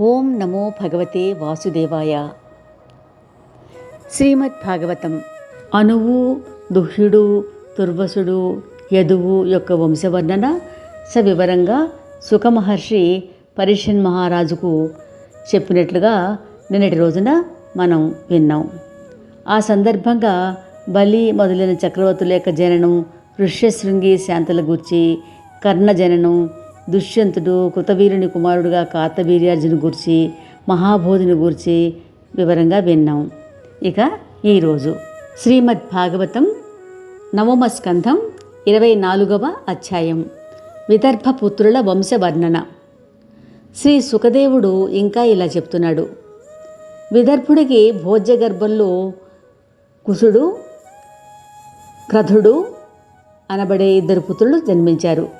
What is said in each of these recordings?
ఓం నమో భగవతే వాసుదేవాయ. శ్రీమద్ భాగవతం అనువు దుహ్యుడు దుర్వసుడు యదువు యొక్క వంశవర్ణన సవివరంగా సుఖమహర్షి పరిషన్ మహారాజుకు చెప్పినట్లుగా నిన్నటి రోజున మనం విన్నాం. ఆ సందర్భంగా బలి మొదలైన చక్రవర్తుల యొక్క జననం ఋష్యశృంగి శాంతల గూర్చి కర్ణ జననం దుష్యంతుడు కృతవీరుని కుమారుడుగా కార్తవీర్యార్జును గూర్చి మహాబోధిని గూర్చి వివరంగా విన్నాం. ఇక ఈరోజు శ్రీమద్ భాగవతం నవమ స్కంధం ఇరవై నాలుగవ అధ్యాయం విదర్భపుత్రుల వంశవర్ణన. శ్రీ సుఖదేవుడు ఇంకా ఇలా చెప్తున్నాడు. విదర్భుడికి భోజ్యగర్భంలో కుసుడు క్రధుడు అనబడే ఇద్దరు పుత్రులు జన్మించారు.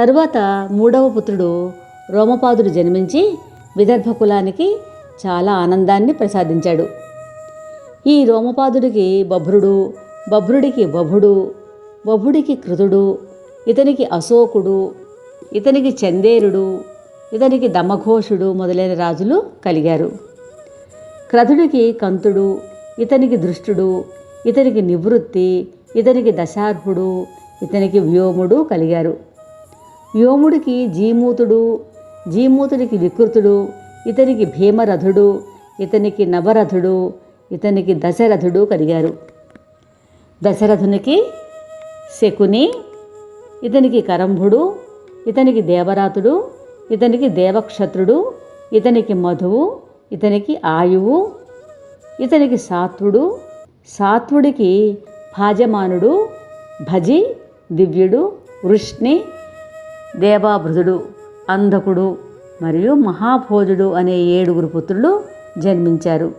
తరువాత మూడవ పుత్రుడు రోమపాదుడు జన్మించి విదర్భ కులానికి చాలా ఆనందాన్ని ప్రసాదించాడు. ఈ రోమపాదుడికి బభ్రుడు బభ్రుడికి బభుడు బభుడికి కృతుడు ఇతనికి అశోకుడు ఇతనికి చందేరుడు ఇతనికి దమఘోషుడు మొదలైన రాజులు కలిగారు. క్రతుడికి కంతుడు ఇతనికి దృష్టుడు ఇతనికి నివృత్తి ఇతనికి దశార్హుడు ఇతనికి వ్యోముడు కలిగారు. వ్యోముడికి జీమూతుడు జీమూతుడికి వికృతుడు ఇతనికి భీమరథుడు ఇతనికి నవరథుడు ఇతనికి దశరథుడు కలిగారు. దశరథునికి శకుని ఇతనికి కరంభుడు ఇతనికి దేవరాతుడు ఇతనికి దేవక్షత్రుడు ఇతనికి మధువు ఇతనికి ఆయువు ఇతనికి సాత్వుడు సాత్వుడికి భాజమానుడు భజి దివ్యుడు వృష్ణి దేవాభృతుడు అంధకుడు మరియు మహాభోజుడు అనే ఏడుగురు పుత్రులు జన్మించారు.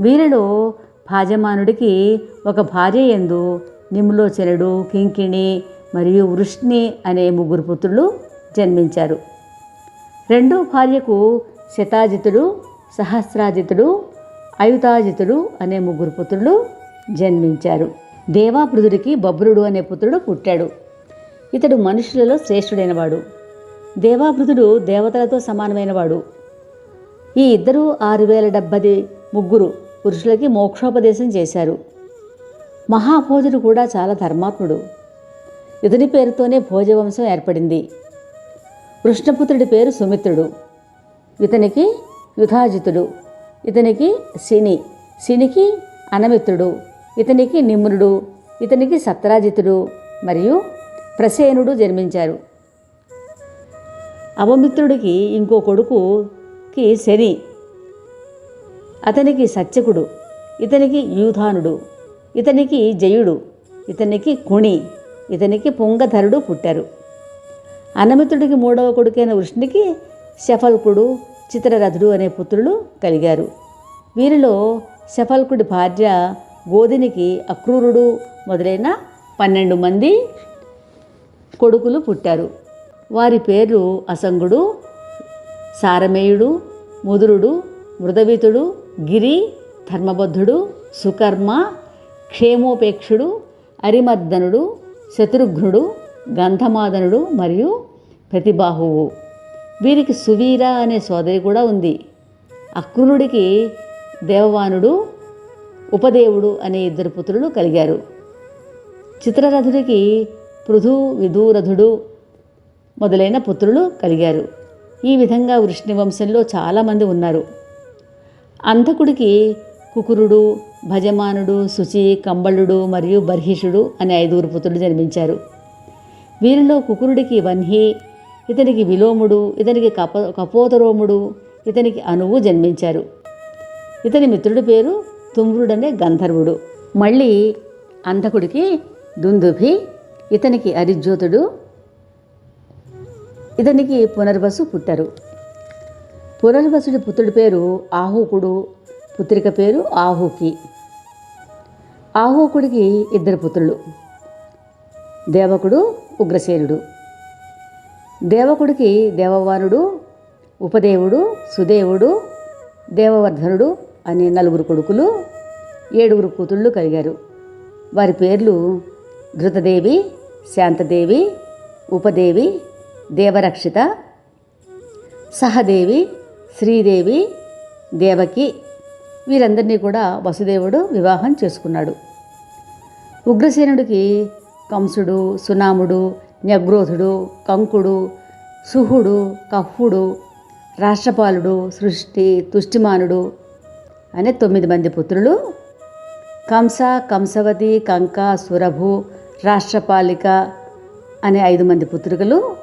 వీరిలో భాజమానుడికి ఒక భార్య ఎందు నిమ్లోచనుడు కింకిణి మరియు వృష్ణి అనే ముగ్గురు పుత్రులు జన్మించారు. రెండో భార్యకు శతాజితుడు సహస్రాజితుడు అయుతాజితుడు అనే ముగ్గురు పుత్రులు జన్మించారు. దేవాభృతుడికి బబ్రుడు అనే పుత్రుడు పుట్టాడు. ఇతడు మనుషులలో శ్రేష్ఠుడైనవాడు. దేవాభృతుడు దేవతలతో సమానమైనవాడు. ఈ ఇద్దరు ఆరు వేల డెబ్బది ముగ్గురు పురుషులకి మోక్షోపదేశం చేశారు. మహాభోజుడు కూడా చాలా ధర్మాత్ముడు. ఇతని పేరుతోనే భోజవంశం ఏర్పడింది. కృష్ణపుత్రుడి పేరు సుమిత్రుడు. ఇతనికి యుధాజితుడు. ఇతనికి శని. శనికి అనమిత్రుడు. ఇతనికి నిమ్రుడు. ఇతనికి సత్రాజితుడు. మరియు ప్రసేనుడు జన్మించారు. అవమిత్రుడికి ఇంకో కొడుకుకి శని. అతనికి సత్యకుడు ఇతనికి యూధానుడు ఇతనికి జయుడు ఇతనికి కుణి ఇతనికి పొంగధరుడు పుట్టారు. అనమిత్రుడికి మూడవ కొడుకైన వృష్ణికి శఫల్కుడు చిత్రరథుడు అనే పుత్రులు కలిగారు. వీరిలో శఫల్కుడి భార్య గోధినికి అక్రూరుడు మొదలైన పన్నెండు మంది కొడుకులు పుట్టారు. వారి పేర్లు అసంగుడు సారమేయుడు ముదురుడు మృదవితుడు గిరి ధర్మబద్ధుడు సుకర్మ క్షేమోపేక్షుడు అరిమర్దనుడు శత్రుఘ్నుడు గంధమాదనుడు మరియు ప్రతిబాహువు. వీరికి సువీర అనే సోదరి కూడా ఉంది. అక్రూరుడికి దేవవానుడు ఉపదేవుడు అనే ఇద్దరు పుత్రులు కలిగారు. చిత్రరథుడికి పృథు విధూరధుడు మొదలైన పుత్రులు కలిగారు. ఈ విధంగా వృష్ణి వంశంలో చాలామంది ఉన్నారు. అంధకుడికి కుకురుడు భజమానుడు శుచి కంబళుడు మరియు బర్హిషుడు అనే ఐదుగురు పుత్రులు జన్మించారు. వీరిలో కుకురుడికి వన్హి ఇతనికి విలోముడు ఇతనికి కప కపోతరోముడు ఇతనికి అనువు జన్మించారు. ఇతని మిత్రుడి పేరు తుమ్రుడనే గంధర్వుడు. మళ్ళీ అంధకుడికి దుందుభి ఇతనికి అరిజ్యోతుడు ఇతనికి పునర్వసు పుట్టరు. పునర్వసుడి పుత్రుడి పేరు ఆహూకుడు పుత్రిక పేరు ఆహూకి. ఆహూకుడికి ఇద్దరు పుత్రులు. దేవకుడు ఉగ్రసేనుడు. దేవకుడికి దేవవానుడు ఉపదేవుడు సుదేవుడు దేవవర్ధనుడు అనే నలుగురు కొడుకులు ఏడుగురు కూతుళ్ళు కలిగారు. వారి పేర్లు ధృతదేవి శాంతదేవి ఉపదేవి దేవరక్షిత సహదేవి శ్రీదేవి దేవకి. వీరందరినీ కూడా వసుదేవుడు వివాహం చేసుకున్నాడు. ఉగ్రసేనుడికి కంసుడు సునాముడు న్యగ్రోధుడు కంకుడు సుహుడు కహ్వుడు రాష్ట్రపాలుడు సృష్టి తుష్టిమానుడు అనే తొమ్మిది మంది పుత్రులు. కంస కంసవతి కంక సురభు రాష్ట్రపాలిక అనే ఐదు మంది పుత్రికలు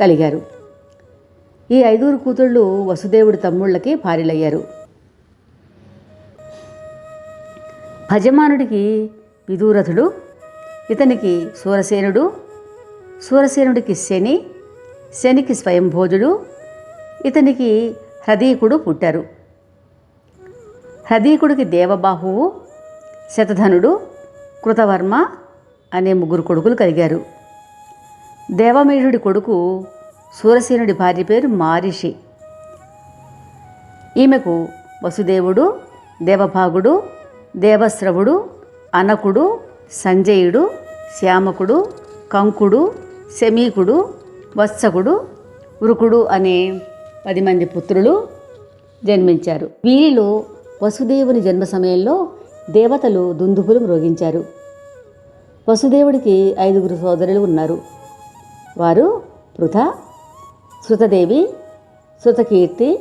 కలిగారు. ఈ ఐదుగురు కూతుళ్ళు వసుదేవుడి తమ్ముళ్ళకి భార్యలయ్యారు. భజమానుడికి విదూరథుడు ఇతనికి సూరసేనుడు సూరసేనుడికి శని శనికి స్వయంభోజుడు ఇతనికి హ్రదీకుడు పుట్టారు. హ్రదీకుడికి దేవబాహువు శతధనుడు కృతవర్మ అనే ముగ్గురు కొడుకులు కలిగారు. దేవమేఢుడి కొడుకు సూరసేనుడి భార్య పేరు మారిషి. ఈమెకు వసుదేవుడు దేవభాగుడు దేవశ్రవుడు అనకుడు సంజయుడు శ్యామకుడు కంకుడు శమీకుడు వత్సకుడు ఉరుకుడు అనే పది మంది పుత్రులు జన్మించారు. వీరిలో వసుదేవుని జన్మ సమయంలో దేవతలు దుందుబులు మ్రోగించారు. వసుదేవుడికి ఐదుగురు సోదరులు ఉన్నారు. వారు పృథ శృతదేవి శృతకీర్తి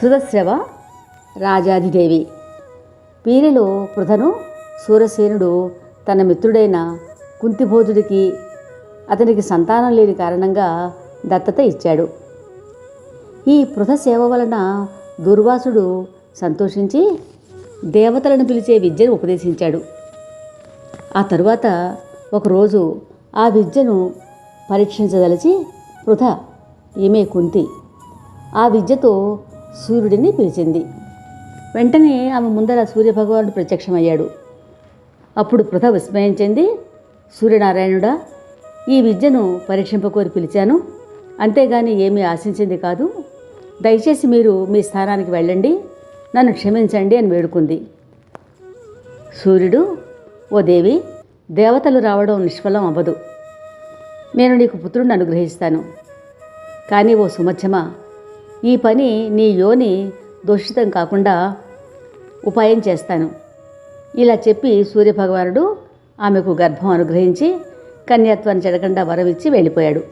శృతశ్రవ రాజాధిదేవి. వీరిలో పృథను సూరసేనుడు తన మిత్రుడైన కుంతిభోజుడికి అతనికి సంతానం లేని కారణంగా దత్తత ఇచ్చాడు. ఈ పృథ సేవ వలన దుర్వాసుడు సంతోషించి దేవతలను పిలిచే విద్యను ఉపదేశించాడు. ఆ తరువాత ఒకరోజు ఆ విద్యను పరీక్షించదలిచి పృథ ఈమె కుంతి. ఆ విద్యతో సూర్యుడిని పిలిచింది. వెంటనే ఆమె ముందర సూర్యభగవానుడు ప్రత్యక్షమయ్యాడు. అప్పుడు పృథ విస్మయం చెంది సూర్యనారాయణుడా ఈ విద్యను పరీక్షింపకోరి పిలిచాను. అంతేగాని ఏమీ ఆశించింది కాదు. దయచేసి మీరు మీ స్థానానికి వెళ్ళండి. నన్ను క్షమించండి అని వేడుకుంది. సూర్యుడు ఓ దేవి దేవతలు రావడం నిష్ఫలం అవ్వదు. నేను నీకు పుత్రుడిని అనుగ్రహిస్తాను. కానీ ఓ సుమధ్యమ ఈ పని నీ యోని దోషితం కాకుండా ఉపాయం చేస్తాను. ఇలా చెప్పి సూర్యభగవానుడు ఆమెకు గర్భం అనుగ్రహించి కన్యత్వాన్ని చెడకుండా వరమిచ్చి వెళ్ళిపోయాడు.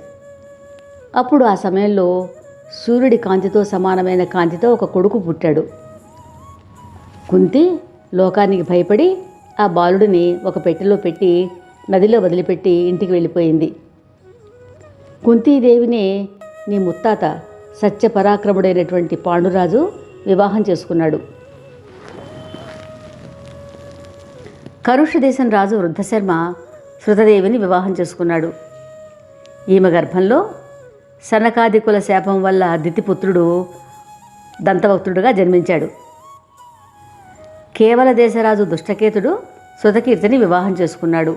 అప్పుడు ఆ సమయంలో సూర్యుడి కాంతితో సమానమైన కాంతితో ఒక కొడుకు పుట్టాడు. కుంతి లోకానికి భయపడి ఆ బాలుడిని ఒక పెట్టెలో పెట్టి నదిలో వదిలిపెట్టి ఇంటికి వెళ్ళిపోయింది. కుంతీదేవిని నీ ముత్తాత సత్యపరాక్రముడైనటువంటి పాండురాజు వివాహం చేసుకున్నాడు. కరుష దేశం రాజు వృద్ధశర్మ శృతదేవిని వివాహం చేసుకున్నాడు. ఈమె గర్భంలో సనకాదికుల శాపం వల్ల దితిపుత్రుడు దంతభక్తుడుగా జన్మించాడు. కేవల దేశరాజు దుష్టకేతుడు సుధకీర్తిని వివాహం చేసుకున్నాడు.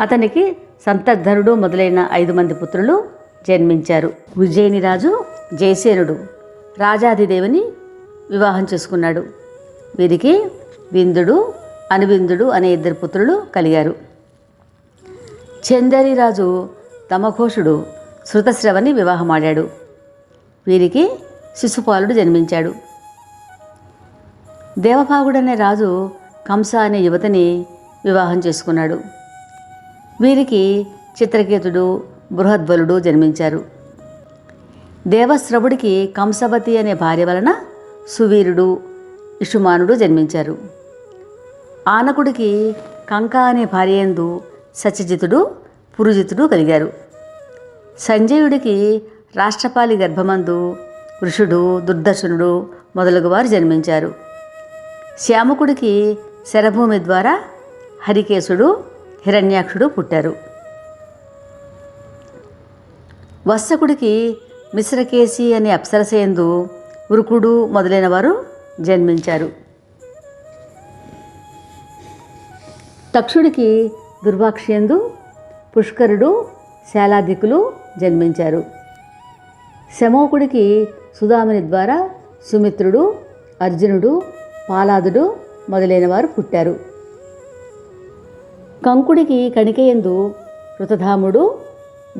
అతనికి సంతర్ధనుడు మొదలైన ఐదు మంది పుత్రులు జన్మించారు. విజయని రాజు జయసేనుడు రాజాదిదేవిని వివాహం చేసుకున్నాడు. వీరికి విందుడు అనువిందుడు అనే ఇద్దరు పుత్రులు కలిగారు. చందరి రాజు తమఘోషుడు శృతశ్రవని వివాహమాడాడు వీరికి శిశుపాలుడు జన్మించాడు. దేవభాగుడనే రాజు కంస అనే యువతిని వివాహం చేసుకున్నాడు. వీరికి చిత్రకేతుడు బృహద్బలుడు జన్మించారు. దేవశ్రవుడికి కంసవతి అనే భార్య వలన సువీరుడు ఇషుమానుడు జన్మించారు. ఆనకుడికి కంక అనే భార్యందు సత్యజితుడు పురుజితుడు కలిగారు. సంజయుడికి రాష్ట్రపాలి గర్భమందు ఋషుడు దుర్దర్శనుడు మొదలగు వారు జన్మించారు. శ్యామకుడికి శరభూమి ద్వారా హరికేశుడు హిరణ్యాక్షుడు పుట్టారు. వత్సకుడికి మిశ్రకేశి అనే అప్సరసేందు ఉరుకుడు మొదలైన వారు జన్మించారు. తక్షుడికి దుర్వాక్షేందు పుష్కరుడు శాలాధికులు జన్మించారు. శమోకుడికి సుధాముని ద్వారా సుమిత్రుడు అర్జునుడు పాలాదుడు మొదలైన వారు పుట్టారు. కంకుడికి కణికయందు కృతధాముడు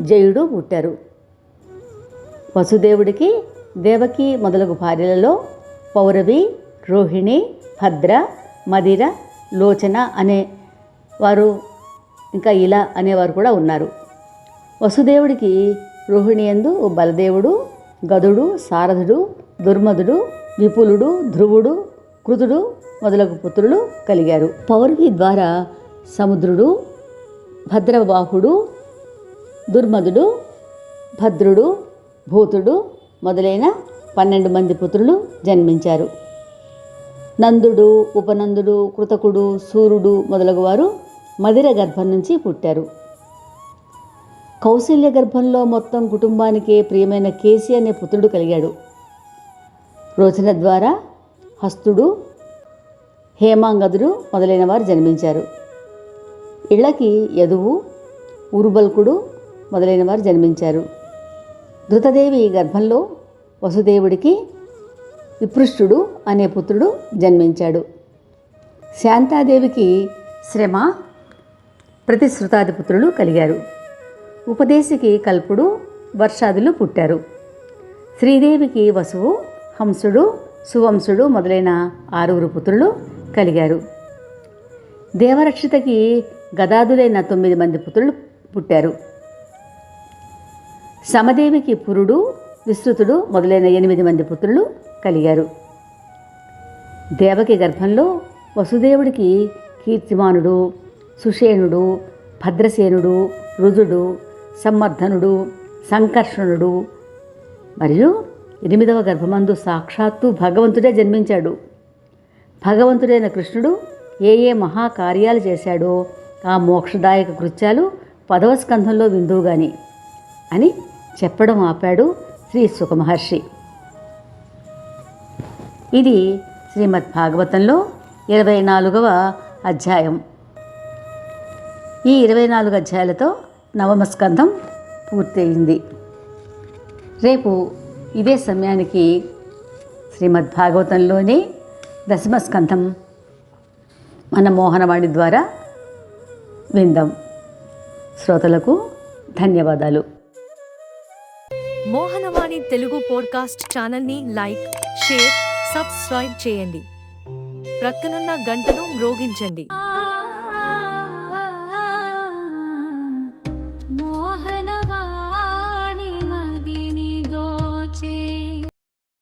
జయుడు పుట్టారు. వసుదేవుడికి దేవకి మొదలగు భార్యలలో పౌరవి రోహిణి భద్ర మదిర లోచన అనే వారు ఇంకా ఇలా అనేవారు కూడా ఉన్నారు. వసుదేవుడికి రోహిణి ఎందు బలదేవుడు గదుడు సారథుడు దుర్మధుడు విపులుడు ధ్రువుడు కృతుడు మొదలగు పుత్రులు కలిగారు. పౌర్వి ద్వారా సముద్రుడు భద్రబాహుడు దుర్మధుడు భద్రుడు భూతుడు మొదలైన పన్నెండు మంది పుత్రులు జన్మించారు. నందుడు ఉపనందుడు కృతకుడు సూర్యుడు మొదలగువారు మదిర గర్భం నుంచి పుట్టారు. కౌశల్య గర్భంలో మొత్తం కుటుంబానికి ప్రియమైన కేసీ అనే పుత్రుడు కలిగాడు. రోచన ద్వారా హస్తుడు హేమాంగదుడు మొదలైన వారు జన్మించారు. ఇళ్ళకి యదువు ఉరుబల్కుడు మొదలైన వారు జన్మించారు. ధృతదేవి గర్భంలో వసుదేవుడికి విపృష్టుడు అనే పుత్రుడు జన్మించాడు. శాంతాదేవికి శ్రమ ప్రతిశ్రుతాది పుత్రులు కలిగారు. ఉపదేశికి కల్పుడు వర్షాదులు పుట్టారు. శ్రీదేవికి వసువు హంసుడు సువంశుడు మొదలైన ఆరుగురు పుత్రులు కలిగారు. దేవరక్షితకి గదాదులైన తొమ్మిది మంది పుత్రులు పుట్టారు. సమదేవికి పురుడు విస్తృతుడు మొదలైన ఎనిమిది మంది పుత్రులు కలిగారు. దేవకి గర్భంలో వసుదేవుడికి కీర్తిమానుడు సుషేణుడు భద్రసేనుడు రుజుడు సమ్మర్ధనుడు సంకర్షణుడు మరియు ఎనిమిదవ గర్భమందు సాక్షాత్తు భగవంతుడే జన్మించాడు. భగవంతుడైన కృష్ణుడు ఏ ఏ మహాకార్యాలు చేశాడో ఆ మోక్షదాయక కృత్యాలు పదవ స్కంధంలో విందువుగాని అని చెప్పడం ఆపాడు శ్రీ సుఖమహర్షి ఇది శ్రీమద్ భాగవతంలో ఇరవై నాలుగవ అధ్యాయం. ఈ ఇరవై నాలుగు అధ్యాయాలతో నవమ స్కంధం పూర్తయింది. రేపు ఇదే సమయానికి శ్రీమద్ భాగవతంలోని దశమ మన మోహనవాణి ద్వారా విందాం. శ్రోతలకు ధన్యవాదాలు. మోహనవాణి తెలుగు పోడ్కాస్ట్ ఛానల్ని లైక్ షేర్ సబ్స్క్రైబ్ చేయండి. ప్రక్కనున్న గంటను మ్రోగించండి.